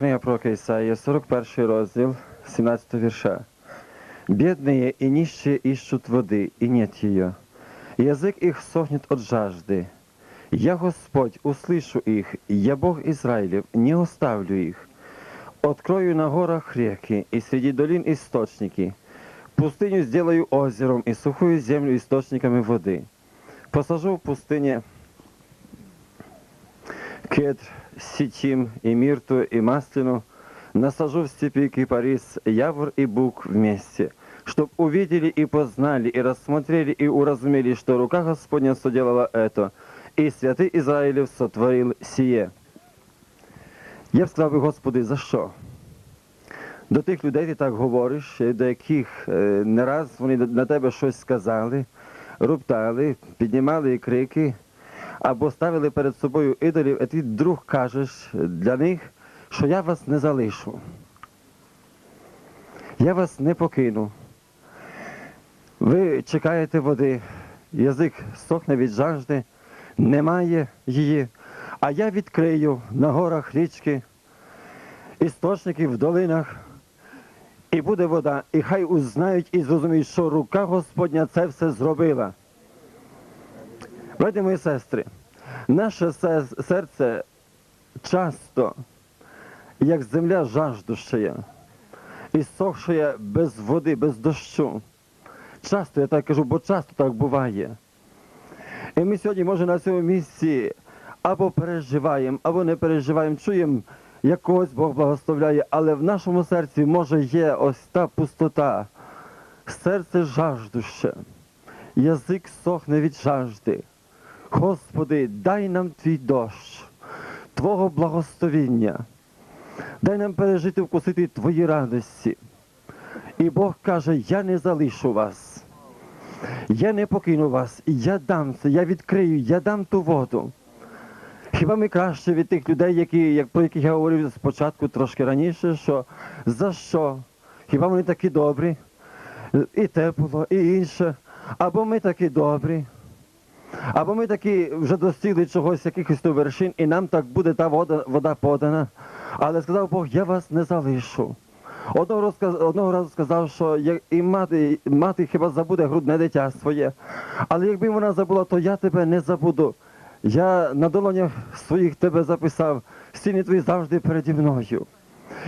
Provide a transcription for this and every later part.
Книга пророка Исаия, 41 розділ, 17 вірша. «Бедные и нищие ищут воды, и нет ее. Язык их сохнет от жажды. Я Господь, услышу их, я Бог Израилев, не оставлю их. Открою на горах реки, и среди долин источники. Пустыню сделаю озером, и сухую землю источниками воды. Посажу в пустыне кедр, сичим и мирту и маслину, насажу в степи кипарис, явор и бук вместе, чтоб увидели и познали, и рассмотрели, и уразумели, что рука Господня соделала это, и святый Израилев сотворил сие. Я сказав Господи, за що? До тих людей ти так говориш, е, до яких е, не раз вони на тебе щось сказали, руптали, піднімали крики, або ставили перед собою ідолів, а ти вдруг кажеш для них, що я вас не залишу. Я вас не покину. Ви чекаєте води, язик сохне від жажди, немає її, а я відкрию на горах річки, істочники в долинах, і буде вода, і хай узнають і зрозуміють, що рука Господня це все зробила. Браті мої сестри, наше серце часто, як земля жаждущая, і сохшає без води, без дощу. Часто я так кажу, бо часто так буває. І ми сьогодні, може, на цьому місці або переживаємо, або не переживаємо, чуємо, як когось Бог благословляє, але в нашому серці, може, є ось та пустота, серце жаждуще, язик сохне від жажди. Господи, дай нам твій дощ, Твого благословіння, дай нам пережити, вкусити Твої радості. І Бог каже, я не залишу вас, я не покину вас, я дам це, я відкрию, я дам ту воду. Хіба ми краще від тих людей, які, як, про яких я говорив спочатку трошки раніше, що за що? Хіба вони такі добрі? І те було, і інше. Або ми такі добрі, або ми такі вже достигли чогось, якихось то вершин, і нам так буде та вода, вода подана. Але сказав Бог, я вас не залишу. Одного, розказ, одного разу сказав, що і мати, мати хіба забуде грудне дитя своє. Але якби вона забула, то я тебе не забуду. Я на долонях своїх тебе записав, стіни твої завжди переді мною.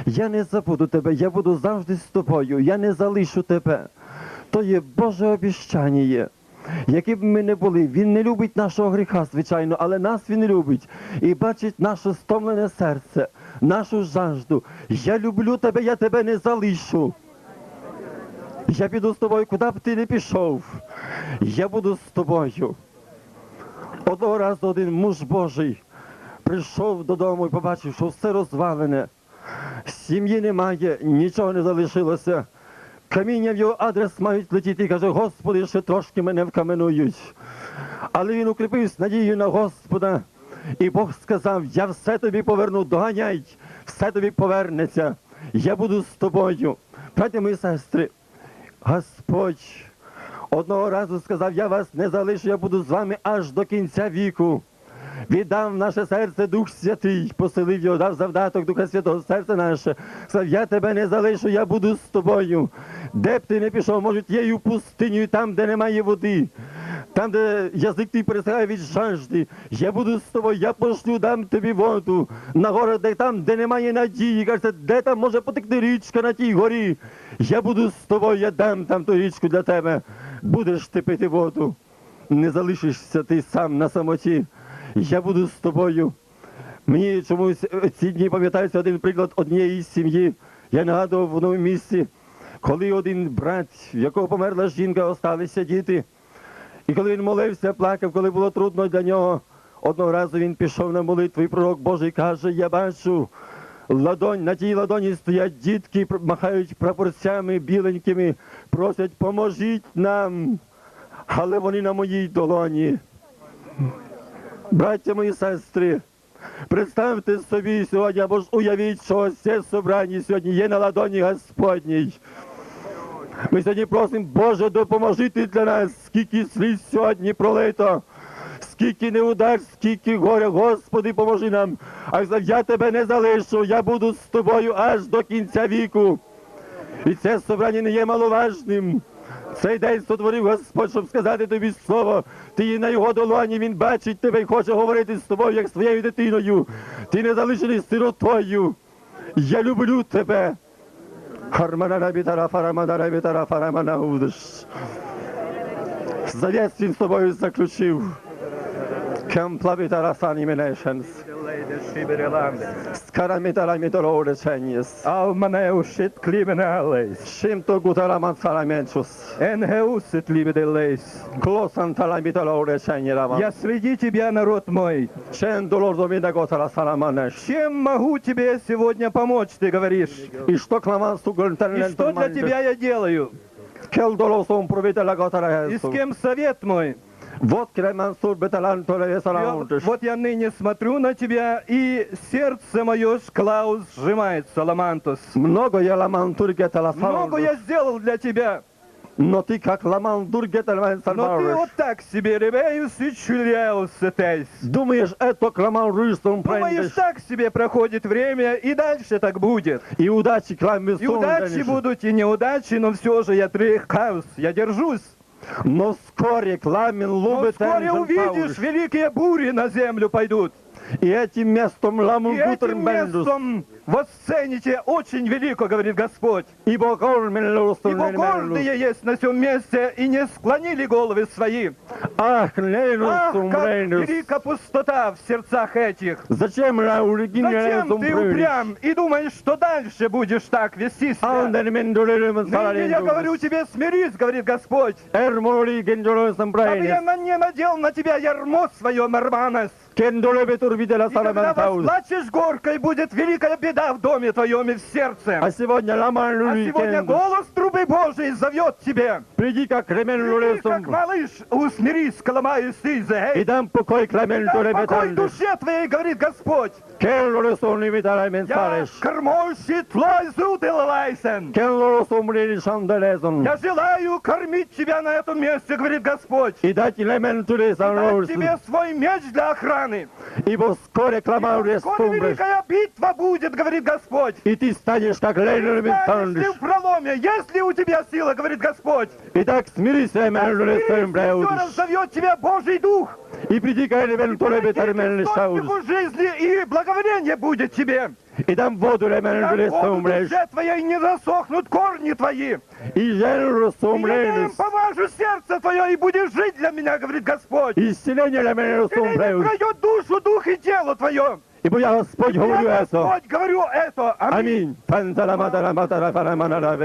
Я не забуду тебе, я буду завжди з тобою, я не залишу тебе. То є Боже обіщання. Які б ми не були, Він не любить нашого гріха, звичайно, але нас Він любить і бачить наше стомлене серце, нашу жажду. Я люблю тебе, я тебе не залишу. Я піду з тобою, куди б ти не пішов. Я буду з тобою. Одного разу один муж Божий прийшов додому і побачив, що все розвалене. Сім'ї немає, нічого не залишилося. Каміння в його адрес мають летіти і каже, Господи, ще трошки мене вкаменують. Але він укріпився надією на Господа. І Бог сказав: Я все тобі поверну, доганяй, все тобі повернеться. Я буду з тобою. Браті мої сестри, Господь одного разу сказав, я вас не залишу, я буду з вами аж до кінця віку. Віддав наше серце Дух Святий, поселив його, дав завдаток Духа Святого серце наше. Я тебе не залишу, я буду з тобою. Де б ти не пішов, може, тією пустиню, там, де немає води, там, де язик твій пересягає від жажди. Я буду з тобою, я пошлю, дам тобі воду. На де там, де немає надії. Кажете, де там може потекти річка на тій горі. Я буду з тобою, я дам там ту річку для тебе. Будеш ти пити воду. Не залишишся ти сам на самоті. Я буду з тобою. Мені чомусь е, ці дні пам'ятається один приклад однієї сім'ї. Я нагадував в одному місці, коли один брат, в якого померла жінка, осталися діти. І коли він молився, плакав, коли було трудно для нього, одного разу він пішов на молитву, і пророк Божий каже: Я бачу, ладонь, на тій ладоні стоять дітки, махають прапорцями біленькими, просять, поможіть нам. Але вони на моїй долоні. Браття мої сестри, представте собі сьогодні, або ж уявіть, що це собрання сьогодні є на ладоні Господній. Ми сьогодні просимо, Боже, допоможи ти для нас, скільки сліз сьогодні пролито, скільки неудач, скільки горя, Господи, поможи нам. А я тебе не залишу, я буду з тобою аж до кінця віку. І це собрання не є маловажним. Цей день сотворив Господь, щоб сказати тобі слово. Ти є на його долоні, він бачить тебе і хоче говорити з тобою, як з твоєю дитиною. Ти не залишений сиротою. Я люблю тебе. Харманара бітара фараманара бітара фарамана удиш. Завіс він з тобою заключив. Кемпла бітара сані менешенс. Скарамітара міторо реченіс. Almaneushit kliminales, Шим то гутара мансара меншус. Engeusit libedelais. Клосан тала міторо речені рава. Я среди тебя, народ мой. Чен долор доміна готара сараманеш. Чем могу тебе сегодня помочь, ты говоришь? І що кламан И сугультен что для тебя я делаю? Кел долосом провітеля готара И с гесу. кем совет мой? Вот кремен сур беталан вот я ныне смотрю на тебя, и сердце мое, Клаус, сжимается, Ламантус. Много я ламан тургетала Много я сделал для тебя, Но ты как ламан тургетала но ты вот так себе ревеюс и чуляился тейс. Думаешь, это кламан рюстом Думаешь, так себе проходит время, и дальше так будет. И удачи клам И удачи будут, и неудачи, но все же я тряхаюсь, я держусь. Но вскоре кламен Но вскоре увидишь, великие бури на землю пойдут. И этим местом ламу И этим гутер бендус. восцените очень велико, говорит Господь. Ибо гордые есть на всем месте и не склонили головы свои. Ах, Ах, как велика пустота в сердцах этих. Зачем ты упрям и думаешь, что дальше будешь так вести себя? Ныне я говорю тебе, смирись, говорит Господь. Чтобы я не надел на тебя ярмо свое, Марманос. Кендуле бетур видела И когда восплачешь горкой, будет великая беда в доме твоем и в сердце. А сегодня А сегодня голос зубы Божий, зовет тебе. Приди, как ремен Приди, как малыш, усмирись, ломаю сизы. И дам покой клементу леметанду. покой душе твоей, говорит Господь. Кен лоресун лимитара ментареш. Я лайсен. тлой зуделалайсен. Кен лоресун лилишанделезен. Я желаю кормить тебя на этом месте, говорит Господь. И дать элементу лисан лоресун. тебе свой меч для охраны. Ибо скоро кламау леспумбреш. Скоро великая битва будет, говорит Господь. И ты станешь как лейлер ментареш. Если в проломе, если ли у тебя сила, говорит Господь. Итак, смирись, лемен лулесом Все бреудиш. зовет тебя Божий Дух. И приди как лемен туле бетармен лишаудиш. Источнику жизни и благоволение будет тебе. И дам воду Там лулесом воду бреш. душе твоей не засохнут корни твои. И женрусом И я им лейнис. помажу сердце твое и будешь жить для меня, говорит Господь. Исцеление лемен И лулесом ныне бреудиш. пройдет душу, дух и тело твое. Ибо я Господь говорю Я это. Господь говорю это. Аминь. Панталаматаламатарафараманара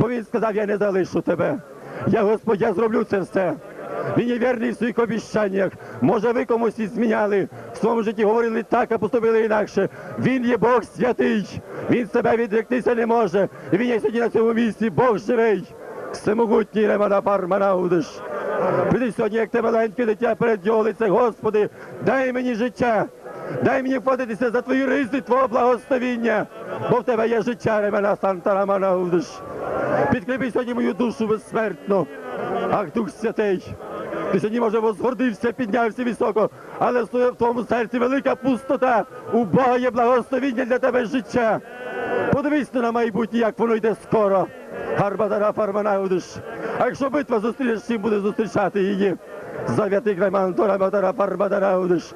Бо він сказав, я не залишу тебе. Я Господь, я зроблю це все. Він є вірний в своїх обіщаннях. Може, ви комусь і зміняли, в своєму житті говорили так, а поступили інакше. Він є Бог святий. Він себе відректися не може. І він є сьогодні на цьому місці, Бог живий. Всемогутній Ремана Парманаудиш. Прийди сьогодні, як те маленьке дитя перед його лице, Господи, дай мені життя. Дай мені входитися за твої ризи, твого благословіння, бо в тебе є життя, Ремена Санта Раманаудиш. Підкріпи сьогодні мою душу безсмертну. Ах, Дух Святий, ти сьогодні, може, возгордився, піднявся високо, але в твоєму серці велика пустота. У Бога є благословіння для тебе життя. Подивись на майбутнє, як воно йде скоро. Гарбатара Фарманаудиш. А якщо битва зустрінеш, чим буде зустрічати її? Зав'ятий Кремантора Батара Фарбадараудиш.